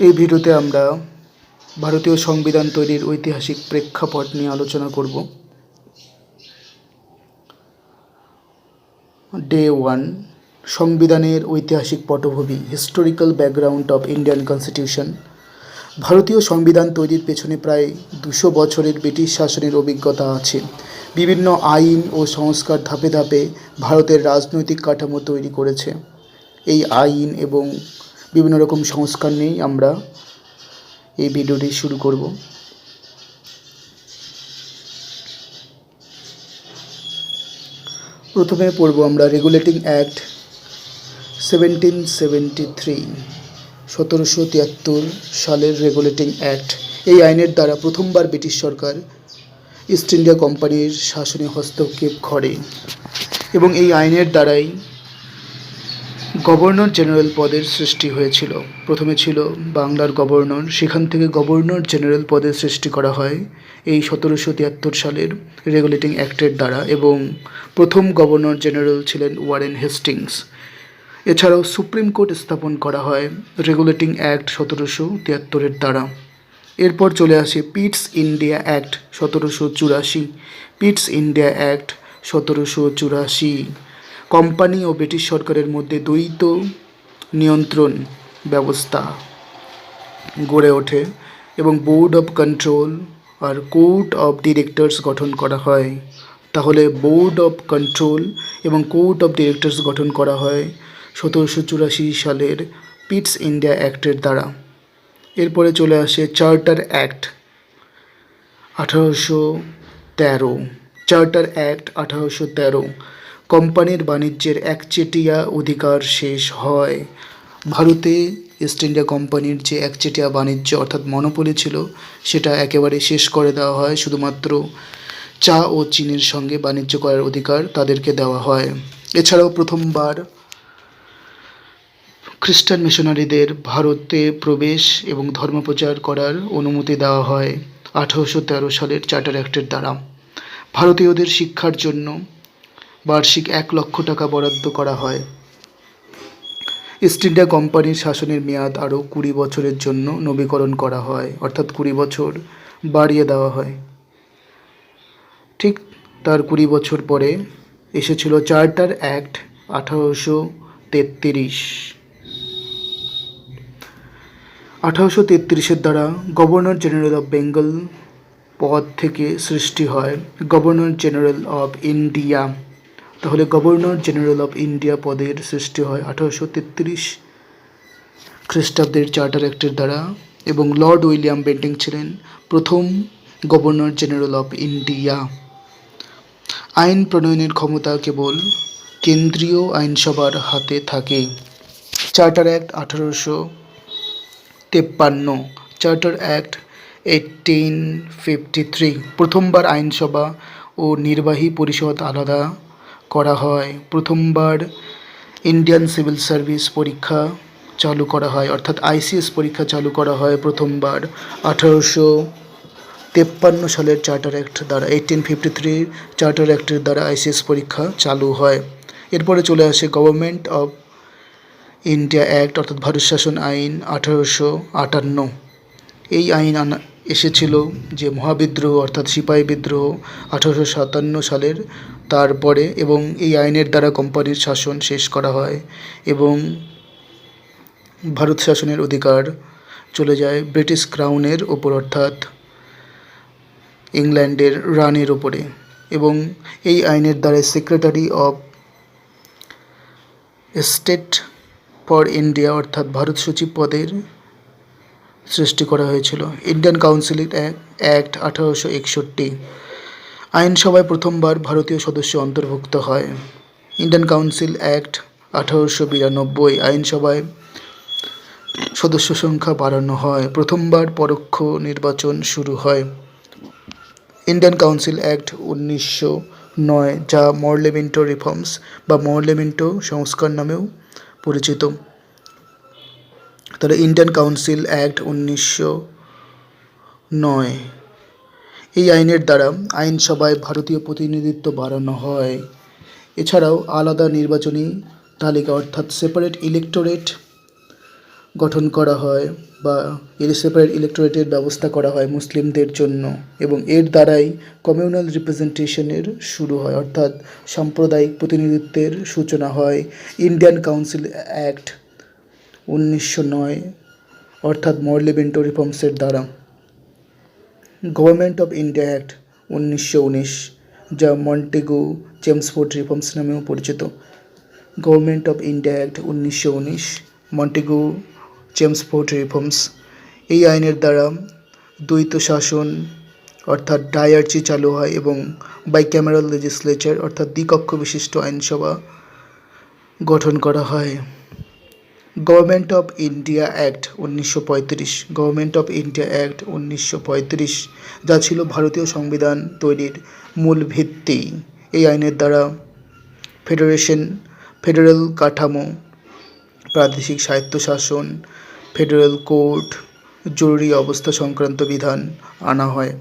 এই ভিডিওতে আমরা ভারতীয় সংবিধান তৈরির ঐতিহাসিক প্রেক্ষাপট নিয়ে আলোচনা করব। ডে ওয়ান সংবিধানের ঐতিহাসিক পটভূমি historical background of Indian constitution ভারতীয় সংবিধান তৈরির পেছনে প্রায় দুশো বছরের ব্রিটিশ শাসনের অভিজ্ঞতা আছে। বিভিন্ন আইন ও সংস্কার ধাপে ধাপে ভারতের রাজনৈতিক কাঠামো তৈরি করেছে। এই আইন এবং বিভিন্ন রকম সংস্কার নিয়েই আমরা এই ভিডিওটি শুরু করব। প্রথমে পড়ব আমরা regulating act seventeen seventy three সতেরোশো তিয়াত্তর সালের রেগুলেটিং অ্যাক্ট এই আইনের দ্বারা প্রথমবার ব্রিটিশ সরকার ইস্ট ইন্ডিয়া কোম্পানির শাসনে হস্তক্ষেপ করে এবং এই আইনের দ্বারাই গভর্নর জেনারেল পদের সৃষ্টি হয়েছিল। প্রথমে ছিল বাংলার গভর্নর, সেখান থেকে গভর্নর জেনারেল পদের সৃষ্টি করা হয় এই সতেরোশো তিয়াত্তর সালের রেগুলেটিং অ্যাক্টের দ্বারা এবং প্রথম গভর্নর জেনারেল ছিলেন ওয়ারেন হেস্টিংস। এছাড়াও সুপ্রিম কোর্ট স্থাপন করা হয় রেগুলেটিং অ্যাক্ট সতেরোশো তিয়াত্তরের দ্বারা। এরপর চলে আসে পিটস ইন্ডিয়া অ্যাক্ট সতেরোশো চুরাশি। পিটস ইন্ডিয়া অ্যাক্ট সতেরোশো চুরাশি। কোম্পানি ও ব্রিটিশ সরকারের মধ্যে দ্বৈত নিয়ন্ত্রণ ব্যবস্থা গড়ে ওঠে এবং বোর্ড অফ কন্ট্রোল আর কোর্ট অফ ডিরেক্টরস গঠন করা হয়। তাহলে বোর্ড অফ কন্ট্রোল এবং কোর্ট অফ ডিরেক্টরস গঠন করা হয় সতেরোশো চুরাশি সালের পিটস ইন্ডিয়া অ্যাক্টের দ্বারা। এরপরে চলে আসে চার্টার অ্যাক্ট আঠারোশো তেরো। চার্টার অ্যাক্ট আঠারোশো তেরো কোম্পানির বাণিজ্যের একচেটিয়া অধিকার শেষ হয়। ভারতে ইস্ট ইন্ডিয়া কোম্পানির যে একচেটিয়া বাণিজ্য অর্থাৎ মনোপলি ছিল, সেটা একেবারে শেষ করে দেওয়া হয়। শুধুমাত্র চা ও চিনির সঙ্গে বাণিজ্য করার অধিকার তাদেরকে দেওয়া হয়। এছাড়াও প্রথমবার খ্রিস্টান মিশনারিদের ভারতে প্রবেশ এবং ধর্মপ্রচার করার অনুমতি দেওয়া হয় আঠারোশো তেরো সালের চার্টার অ্যাক্টের দ্বারা। ভারতীয়দের শিক্ষার জন্য বার্ষিক এক লক্ষ টাকা বরাদ্দ করা হয়। ইস্ট ইন্ডিয়া কোম্পানির শাসনের মেয়াদ আরও কুড়ি বছরের জন্য নবীকরণ করা হয়, অর্থাৎ কুড়ি বছর বাড়িয়ে দেওয়া হয়। ঠিক তার কুড়ি বছর পরে এসেছিল চার্টার অ্যাক্ট আঠারোশো তেত্রিশ। আঠারোশো তেত্রিশের দ্বারা গভর্নর জেনারেল অফ বেঙ্গল পদ থেকে সৃষ্টি হয় গভর্নর জেনারেল অফ ইন্ডিয়া। তাহলে গভর্নর জেনারেল অফ ইন্ডিয়া পদের সৃষ্টি হয় আঠারোশো তেত্রিশ খ্রিস্টাব্দের চার্টার অ্যাক্টের দ্বারা এবং লর্ড উইলিয়াম বেন্টিং ছিলেন প্রথম গভর্নর জেনারেল অফ ইন্ডিয়া। আইন প্রণয়নের ক্ষমতা কেবল কেন্দ্রীয় আইনসভার হাতে থাকে। চার্টার অ্যাক্ট আঠারোশো তেপ্পান্ন, charter act eighteen fifty three, প্রথমবার আইনসভা ও নির্বাহী পরিষদ আলাদা। করা হয়। প্রথমবার ইন্ডিয়ান সিভিল সার্ভিস পরীক্ষা চালু করা হয়, অর্থাৎ আইসিএস পরীক্ষা চালু করা হয় প্রথমবার আঠারোশো তেপ্পান্ন সালের চার্টার অ্যাক্ট দ্বারা এইটিন ফিফটি থ্রি চার্টার অ্যাক্টের দ্বারা আইসিএস পরীক্ষা চালু হয়। এরপরে চলে আসে গভর্নমেন্ট অফ ইন্ডিয়া অ্যাক্ট অর্থাৎ ভারত শাসন আইন আঠারোশো আটান্ন। এই আইন এসেছিল যে মহাবিদ্রোহ, অর্থাৎ সিপাহী বিদ্রোহ আঠারোশো সাতান্ন সালের তারপরে এবং এই আইনের দ্বারা কোম্পানির শাসন শেষ করা হয় এবং ভারত শাসনের অধিকার চলে যায় ব্রিটিশ ক্রাউনের ওপর, অর্থাৎ ইংল্যান্ডের রানের ওপরে। এবং এই আইনের দ্বারা secretary of state for India অর্থাৎ ভারত সচিব পদের সৃষ্টি করা হয়েছিল। ইন্ডিয়ান কাউন্সিল অ্যাক্ট আঠারোশো একষট্টি। আইনসভায় প্রথমবার ভারতীয় সদস্য অন্তর্ভুক্ত হয়। ইন্ডিয়ান কাউন্সিল অ্যাক্ট আঠারোশো বিরানব্বই। আইনসভায় সদস্য সংখ্যা বাড়ানো হয়। প্রথমবার পরোক্ষ নির্বাচন শুরু হয়। ইন্ডিয়ান কাউন্সিল অ্যাক্ট উনিশশো নয়, যা মরলেমেন্টো রিফর্মস বা মরলেমেন্টো সংস্কার নামেও পরিচিত। তাহলে ইন্ডিয়ান কাউন্সিল অ্যাক্ট উনিশশো নয়। এই আইনের দ্বারা আইনসভায় ভারতীয় প্রতিনিধিত্ব বাড়ানো হয়। এছাড়াও আলাদা নির্বাচনী তালিকা অর্থাৎ সেপারেট ইলেকটোরেট গঠন করা হয় বা এর সেপারেট ইলেকটোরেটের ব্যবস্থা করা হয় মুসলিমদের জন্য এবং এর দ্বারাই কমিউনাল রিপ্রেজেন্টেশনের শুরু হয় অর্থাৎ সাম্প্রদায়িক প্রতিনিধিত্বের সূচনা হয়। ইন্ডিয়ান কাউন্সিল অ্যাক্ট উনিশশো নয়, অর্থাৎ মর্লি বেন্টো রিফর্মসের দ্বারা। গভর্নমেন্ট অফ ইন্ডিয়া অ্যাক্ট উনিশশো উনিশ, যা মন্টেগু চেমসফোর্ড রিফর্মস নামেও পরিচিত। গভর্নমেন্ট অফ ইন্ডিয়া অ্যাক্ট উনিশশো উনিশ, মন্টেগু চেমসফোর্ড রিফর্মস। এই আইনের দ্বারা দ্বৈত শাসন, অর্থাৎ ডায়ার্চি চালু হয় এবং বাইক্যামেরাল লেজিসলেচার, অর্থাৎ দ্বিকক্ষ বিশিষ্ট আইনসভা গঠন করা হয়। গভর্নমেন্ট অফ ইন্ডিয়া অ্যাক্ট উনিশশো পঁয়ত্রিশ। গভর্নমেন্ট অফ ইন্ডিয়া অ্যাক্ট উনিশশো পঁয়ত্রিশ যা ছিল ভারতীয় সংবিধান তৈরির মূল ভিত্তি। এই আইনের দ্বারা ফেডারেশন ফেডারেল কাঠামো প্রাদেশিক স্বায়ত্তশাসন ফেডারেল কোর্ট জরুরি অবস্থা সংক্রান্ত বিধান আনা হয়।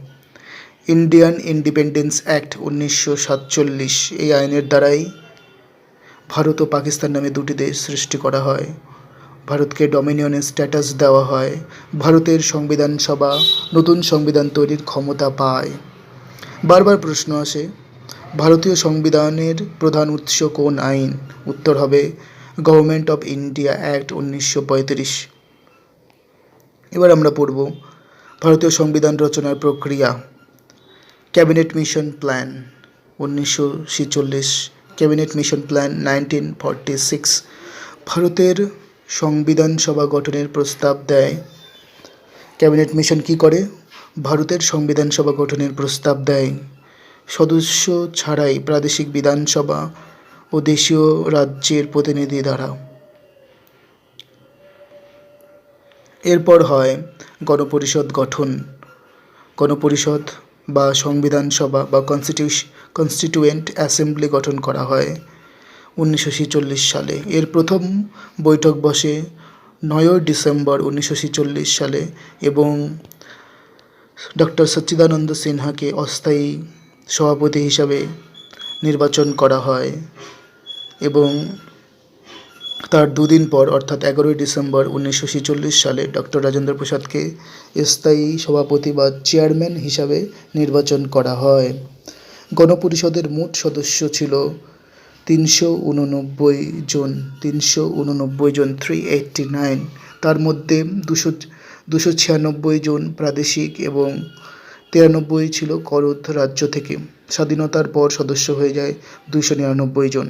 ইন্ডিয়ান ইন্ডিপেন্ডেন্স অ্যাক্ট উনিশশো সাতচল্লিশ এই আইনের দ্বারাই ভারত ও পাকিস্তান নামে দুটি দেশ সৃষ্টি করা হয়। ভারতকে ডমিনিয়নের স্ট্যাটাস দেওয়া হয়। ভারতের সংবিধান সভা নতুন সংবিধান তৈরির ক্ষমতা পায়। বারবার প্রশ্ন আসে, ভারতীয় সংবিধানের প্রধান উৎস কোন আইন? উত্তর হবে গভর্নমেন্ট অফ ইন্ডিয়া অ্যাক্ট উনিশশো পঁয়ত্রিশ। এবার আমরা পড়ব ভারতীয় সংবিধান রচনার প্রক্রিয়া। ক্যাবিনেট মিশন প্ল্যান উনিশশো ছেচল্লিশ। Cabinet mission plan nineteen forty six ভারতের সংবিধান সভা গঠনের প্রস্তাব দেয়। ক্যাবিনেট মিশন কি করে? ভারতের সংবিধান সভা গঠনের প্রস্তাব দেয়। সদস্য ছাড়াই প্রাদেশিক বিধানসভা ও দেশীয় রাজ্যের প্রতিনিধি দ্বারা। এরপর হয় গণপরিষদ গঠন। গণপরিষদ বা সংবিধান সভা বা কনস্টিটিউশ কনস্টিটিউয়েন্ট অ্যাসেম্বলি গঠন করা হয়। উনিশশো ছেচল্লিশ সালে। এর প্রথম বৈঠক বসে নয়ই ডিসেম্বর উনিশশো ছেচল্লিশ সালে এবং ডক্টর সচ্চিদানন্দ সিনহাকে অস্থায়ী সভাপতি হিসাবে নির্বাচন করা হয় এবং তার দুদিন পর, অর্থাৎ এগারোই ডিসেম্বর উনিশশো ছেচল্লিশ সালে ডক্টর রাজেন্দ্র প্রসাদকে স্থায়ী সভাপতি বা চেয়ারম্যান হিসাবে নির্বাচন করা হয়। গণপরিষদের মোট সদস্য ছিল তিনশো উননব্বই জন, তিনশো উননব্বই জন থ্রি এইটটি নাইন তার মধ্যে দুশো দুশো ছিয়ানব্বই জন প্রাদেশিক এবং তিরানব্বই ছিল করদ রাজ্য থেকে। স্বাধীনতার পর সদস্য হয়ে যায় দুশো নিরানব্বই জন।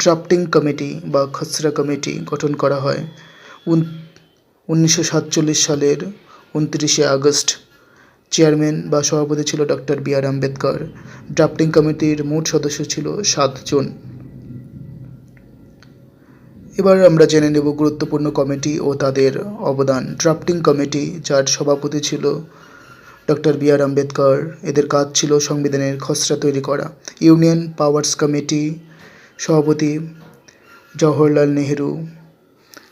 ড্রাফটিং কমিটি বা খসড়া কমিটি গঠন করা হয় উনিশশো সাতচল্লিশ সালের উনত্রিশে আগস্ট। চেয়ারম্যান বা সভাপতি ছিল doctor B R Ambedkar. Drafting কমিটির মোট সদস্য ছিল সাতজন এবার আমরা জেনে নেব গুরুত্বপূর্ণ কমিটি ও তাদের অবদান। ড্রাফটিং কমিটি, যার সভাপতি ছিল ডক্টর বি আর আম্বেদকর, এদের কাজ ছিল সংবিধানের খসড়া তৈরি করা। ইউনিয়ন পাওয়ার্স কমিটি সভাপতি জওহরলাল নেহেরু,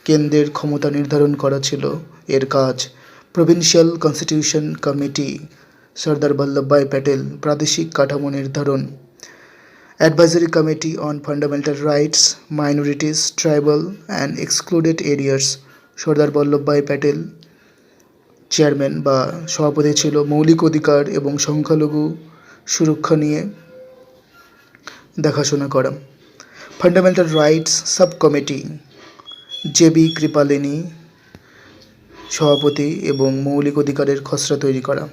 কেন্দ্রের ক্ষমতা নির্ধারণ করা ছিল। এর কাজ provincial constitution committee Sardar Vallabhbhai Patel প্রাদেশিক কাঠামো নির্ধারণ advisory committee on fundamental rights minorities tribal and excluded areas Sardar Vallabhbhai Patel chairman বা সভাপতি ছিল মৌলিক অধিকার এবং সংখ্যালঘু সুরক্ষা নিয়ে দেখাশোনা করা। Fundamental rights sub committee J B Kripalani সভাপতি এবং মৌলিক অধিকারের খসড়া তৈরি করা।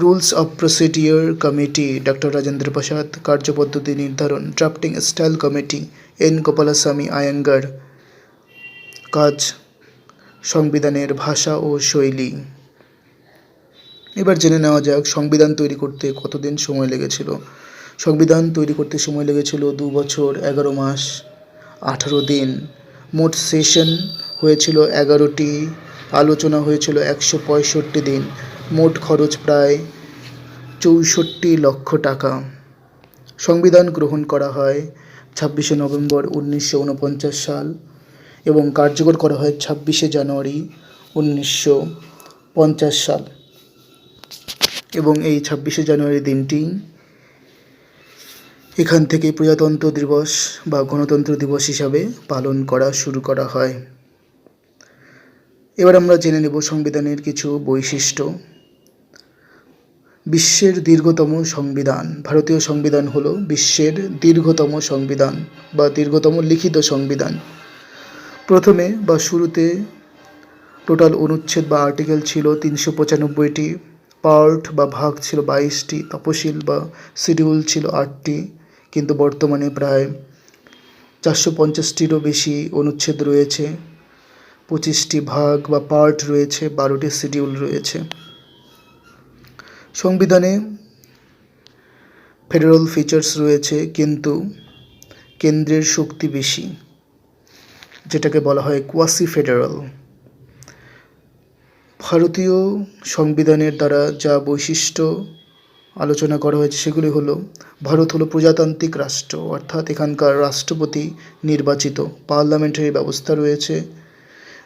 Rules of procedure committee doctor Rajendra Prasad, কার্যপদ্ধতি নির্ধারণ, drafting style committee, N Gopalaswami Ayyangar কাজ, সংবিধানের ভাষা ও শৈলী। এবার জেনে নেওয়া যাক সংবিধান তৈরি করতে কতদিন সময় লেগেছিল। সংবিধান তৈরি করতে সময় লেগেছিল দু বছর, এগারো মাস, আঠারো দিন। মোট সেশন হয়েছিল এগারোটি আলোচনা হয়েছিল একশো পঁয়ষট্টি দিন। মোট খরচ প্রায় চৌষট্টি লক্ষ টাকা। সংবিধান গ্রহণ করা হয় ছাব্বিশে নভেম্বর উনিশশো উনপঞ্চাশ সাল এবং কার্যকর করা হয় ছাব্বিশে জানুয়ারি উনিশশো পঞ্চাশ সাল। এবং এই ছাব্বিশে জানুয়ারি দিনটি এখান থেকে প্রজাতন্ত্র দিবস বা গণতন্ত্র দিবস হিসাবে পালন করা শুরু করা হয়। এবার আমরা জেনে নেব সংবিধানের কিছু বৈশিষ্ট্য। বিশ্বের দীর্ঘতম সংবিধান, ভারতীয় সংবিধান হলো বিশ্বের দীর্ঘতম সংবিধান বা দীর্ঘতম লিখিত সংবিধান। প্রথমে বা শুরুতে টোটাল অনুচ্ছেদ বা আর্টিকেল ছিল তিনশো পঁচানব্বইটি, পার্ট বা ভাগ ছিল বাইশটি, তপশিল বা শিডিউল ছিল আটটি, কিন্তু বর্তমানে প্রায় চারশো পঞ্চাশটিরও বেশি অনুচ্ছেদ রয়েছে। পঁচিশটি ভাগ বা পার্ট রয়েছে, বারোটি শিডিউল রয়েছে। সংবিধানে ফেডারেল ফিচার্স রয়েছে, কিন্তু কেন্দ্রের শক্তি বেশি, যেটাকে বলা হয় কোয়াসি ফেডারেল ভারতীয় সংবিধানের দ্বারা যা বৈশিষ্ট্য আলোচনা করা হয়েছে সেগুলি হলো, ভারত হলো প্রজাতান্ত্রিক রাষ্ট্র, অর্থাৎ এখানকার রাষ্ট্রপতি নির্বাচিত, পার্লামেন্টারি ব্যবস্থা রয়েছে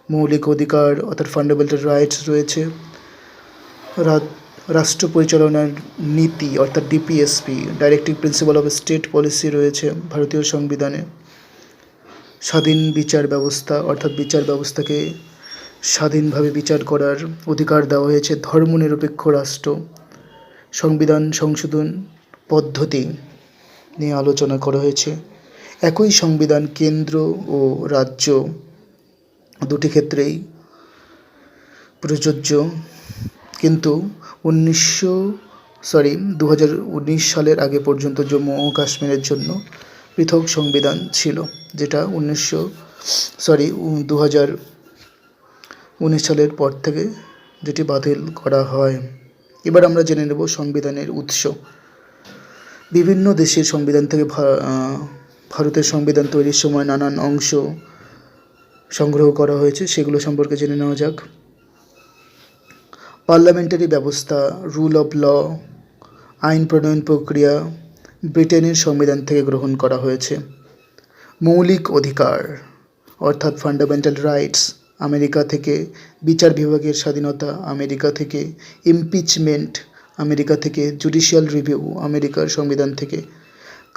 মৌলিক অধিকার অর্থাৎ ফান্ডামেন্টাল রাইটস রয়েছে। রাষ্ট্র পরিচালনার নীতি, অর্থাৎ DPSP directive principal of state policy রয়েছে ভারতীয় সংবিধানে। স্বাধীন বিচার ব্যবস্থা, অর্থাৎ বিচার ব্যবস্থাকে স্বাধীনভাবে বিচার করার অধিকার দেওয়া হয়েছে ধর্মনিরপেক্ষ রাষ্ট্র। সংবিধান সংশোধন পদ্ধতি নিয়ে আলোচনা করা হয়েছে। একই সংবিধান কেন্দ্র ও রাজ্য দুটি ক্ষেত্রেই প্রযোজ্য। কিন্তু উনিশশো সরি দু হাজার উনিশ সালের আগে পর্যন্ত জম্মু ও কাশ্মীরের জন্য পৃথক সংবিধান ছিল, যেটা উনিশশো সরি দু উনিশ সালের পর থেকে যেটি বাতিল করা হয়। এবার আমরা জেনে নেব সংবিধানের উৎস। বিভিন্ন দেশের সংবিধান থেকে ভারতের সংবিধান তৈরির সময় নানান অংশ সংগ্রহ করা হয়েছে, সেগুলো সম্পর্কে জেনে নেওয়া যাক। পার্লামেন্টারি ব্যবস্থা রুল অফ ল আইন প্রণয়ন প্রক্রিয়া ব্রিটেনের সংবিধান থেকে গ্রহণ করা হয়েছে। মৌলিক অধিকার, অর্থাৎ ফান্ডামেন্টাল রাইটস আমেরিকা থেকে বিচার বিভাগের স্বাধীনতা, আমেরিকা থেকে ইমপিচমেন্ট আমেরিকা থেকে জুডিশিয়াল রিভিউ আমেরিকার সংবিধান থেকে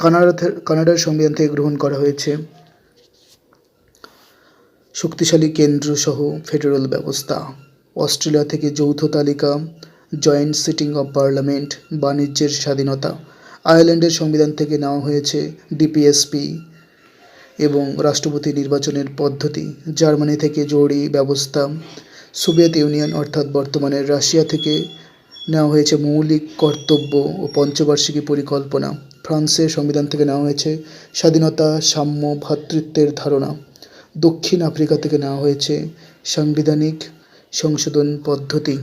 কানাডা কানাডার সংবিধান থেকে গ্রহণ করা হয়েছে। শক্তিশালী কেন্দ্র সহ ফেডারেল ব্যবস্থা। অস্ট্রেলিয়া থেকে যৌথ তালিকা, জয়েন্ট সিটিং অফ পার্লামেন্ট, বাণিজ্যের স্বাধীনতা। আয়ারল্যান্ডের সংবিধান থেকে নেওয়া হয়েছে ডিপিএসপি এবং রাষ্ট্রপতি নির্বাচনের পদ্ধতি। জার্মানি থেকে জরুরি ব্যবস্থা, সোভিয়েত ইউনিয়ন অর্থাৎ বর্তমানে রাশিয়া থেকে নেওয়া হয়েছে মৌলিক কর্তব্য ও পঞ্চবার্ষিকী পরিকল্পনা। ফ্রান্সের সংবিধান থেকে নেওয়া হয়েছে স্বাধীনতা, সাম্য ভ্রাতৃত্বের ধারণা। দক্ষিণ আফ্রিকা থেকে নেওয়া হয়েছে সাংবিধানিক সংশোধন পদ্ধতি।